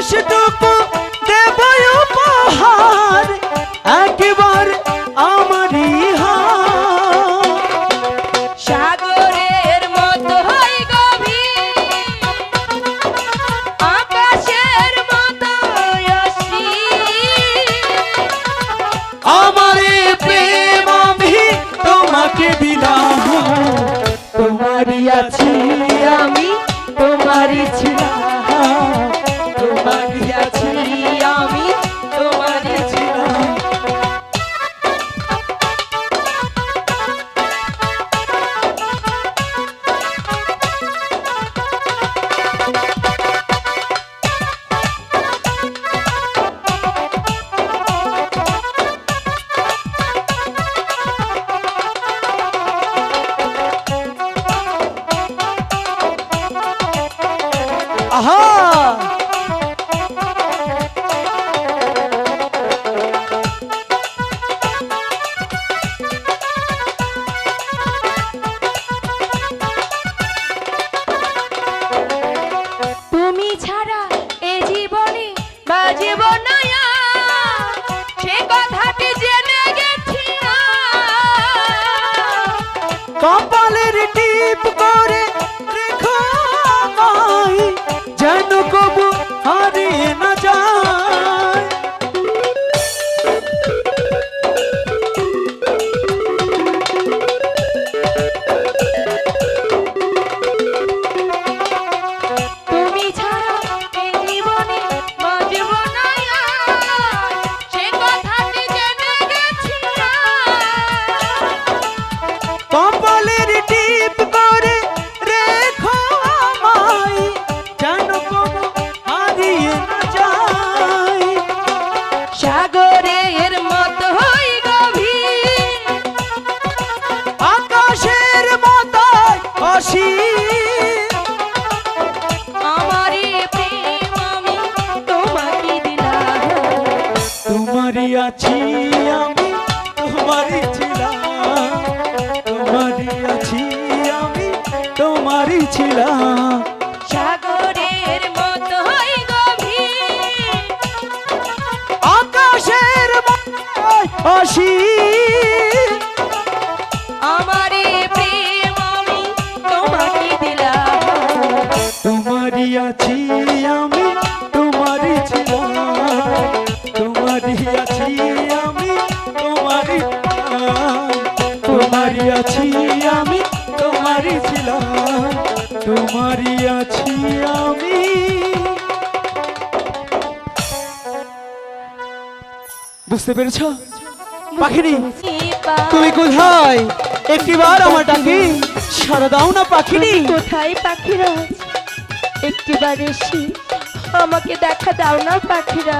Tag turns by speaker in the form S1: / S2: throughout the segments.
S1: মানুষ people. তোমারই আছি আমি তোমারই ছিলাম।
S2: তোমারই আছি
S1: আমি তোমারই ছিলাম। সাগরের মতো হই গভীর।
S2: আসি
S1: আমারে প্রেম আমি তোমাকে দিলাম।
S2: তোমারই আছি আছি আমি, তোমারই ছিলাম। তোমারই আছি আমি। বুঝতে পেরেছ? পাখিনি? তুমি কোথায়? একটিবার আমার ডাকি সারা দাও না, পাখিনি?
S1: কোথায় পাখিরা একটিবার এসে আমাকে দেখা দাও না পাখিরা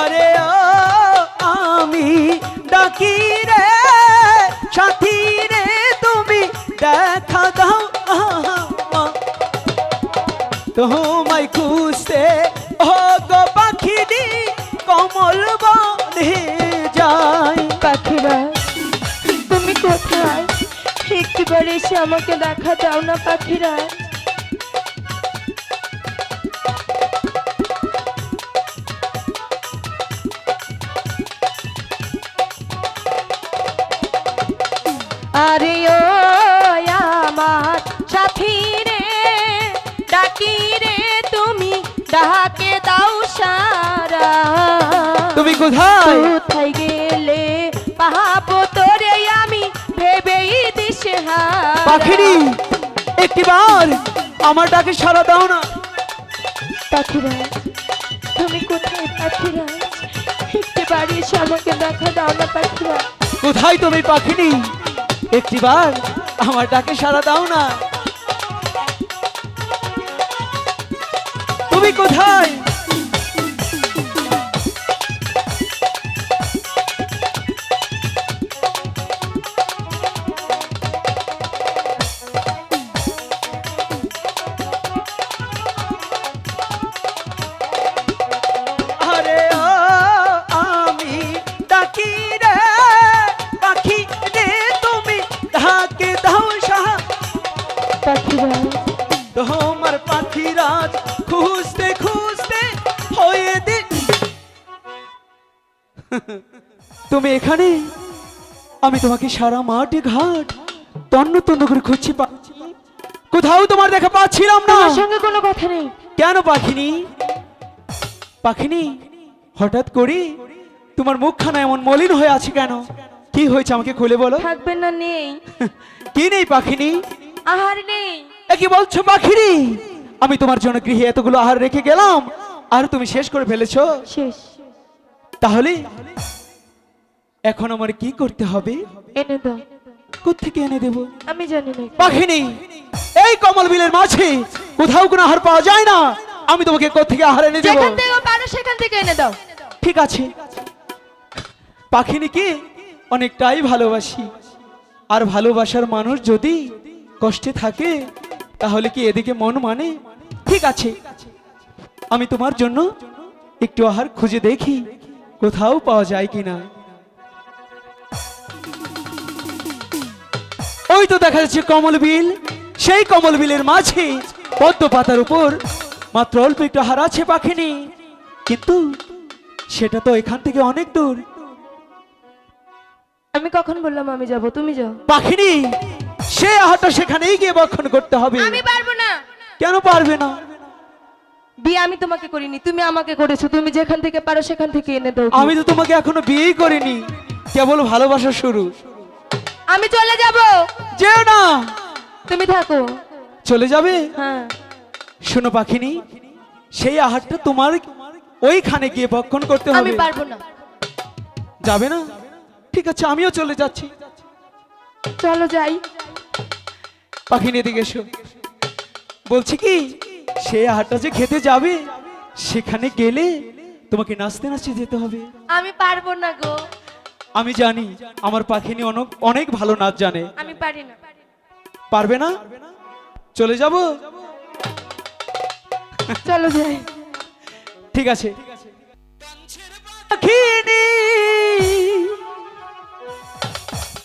S2: ঘরে আমি ডাকি রে, সাথী রে, তুমি দেখা দাও তোমায় খুঁজতে ও পাখি পাখিনি কমল বনে যাই
S1: পাখিরা, তুমি কোথায়? একটিবার এসে আমাকে দেখা দাও না পাখিরা। আরে ও আমার সাথী রে ডাকি রে তুমি ডাকে দাও সারা।
S2: তুমি কোথায়?
S1: কোথায় গেলে পাহাবো তোরে আমি ভেবেই দিশে
S2: পাখিরি একটিবার আমার ডাকে সারা দাও না।
S1: পাখিরাজ তুমি কোথায় পাখিরাজ? একটি বাড়ি এসে আমাকে দেখা দাও না পাখিরাজ।
S2: কোথায় তুমি পাখিনি? একটিবার আমার ডাকে সারা দাও না। তুমি কোথায়? তুমি এখানে? আমি তোমাকে সারা মাঠে ঘাট তন্ন তন্ন করে খুঁজছি কোথাও তোমার দেখা পাচ্ছিলাম না।
S1: সঙ্গে কোনো কথা নেই।
S2: কেন পাখিনি? পাখিনি? হঠাৎ করে তোমার মুখখানা এমন মলিন হয়ে আছে কেন? কি হয়েছে আমাকে খুলে বলো।
S1: থাকবে না নেই।
S2: কি নেই পাখিনি?
S1: আহার নেই।
S2: কি বলছো পাখিরি আমি তোমার জন্য গৃহে এতগুলো আহার রেখে গেলাম আর তুমি শেষ করে ফেলেছো।
S1: শেষ।
S2: তাহলে এখন আমার কি করতে হবে?
S1: এনে দাও।
S2: কোথেকে এনে দেব?
S1: আমি জানি না।
S2: পাখিনি এই কমল বিলের মাঝে কোথাও কোনো আহার পাওয়া যায় না। আমি তোমাকে কোথেকে আহার এনে দেব?
S1: যেখান থেকে পারো সেখান থেকে এনে দাও।
S2: ঠিক আছে। পাখিনিকে অনেকটাই ভালোবাসি। আর ভালোবাসার মানুষ যদি কষ্টে থাকে তাহলে কি এদিকে মন মানে? ঠিক আছে। আমি তোমার জন্য একটু আহার খুঁজে দেখি। কোথাও পাওয়া যায় কিনা? ওই তো দেখা যাচ্ছে কমল বিল। সেই কমল বিলের মাঝে পদ্ম পাতার উপর মাত্র অল্প একটু আহার আছে পাখিনি। কিন্তু সেটা তো এখান থেকে অনেক দূর।
S1: আমি কখন বললাম আমি যাব? তুমি যাও।
S2: পাখিনি সে আহাটা সেখানেই গিয়ে বক্ষণ করতে হবে।
S1: আমি পারব না।
S2: কেন পারবে না?
S1: বিয়ে আমি তোমাকে করিনি তুমি আমাকে করেছ তুমি যেখান থেকে পারো সেখান থেকে এনে দাও।
S2: আমি তো তোমাকে এখনও বিয়েই করিনি কেবল ভালোবাসা শুরু।
S1: আমি চলে যাব?
S2: যে না।
S1: তুমি থাকো।
S2: চলে যাবে?
S1: হ্যাঁ।
S2: শোনো পাখিনি সেই আহারটা তোমার ওইখানে গিয়ে ভক্ষণ করতে
S1: আমি
S2: হবে
S1: পারব না।
S2: যাবে না? ঠিক আছে আমিও চলে যাচ্ছি।
S1: চলো যাই।
S2: পাখিনি এদিকে এসো। বলছি কি সে আহারটা যে খেতে যাবে সেখানে গেলে তোমাকে নাচতে নাচতে যেতে হবে।
S1: আমি পারব না গো।
S2: আমি জানি আমার পাখিনি অনেক অনেক ভালো নাচ জানে।
S1: আমি পারি না।
S2: পারবে না? চলে যাব?
S1: চলো যাই।
S2: ঠিক আছে। পাখি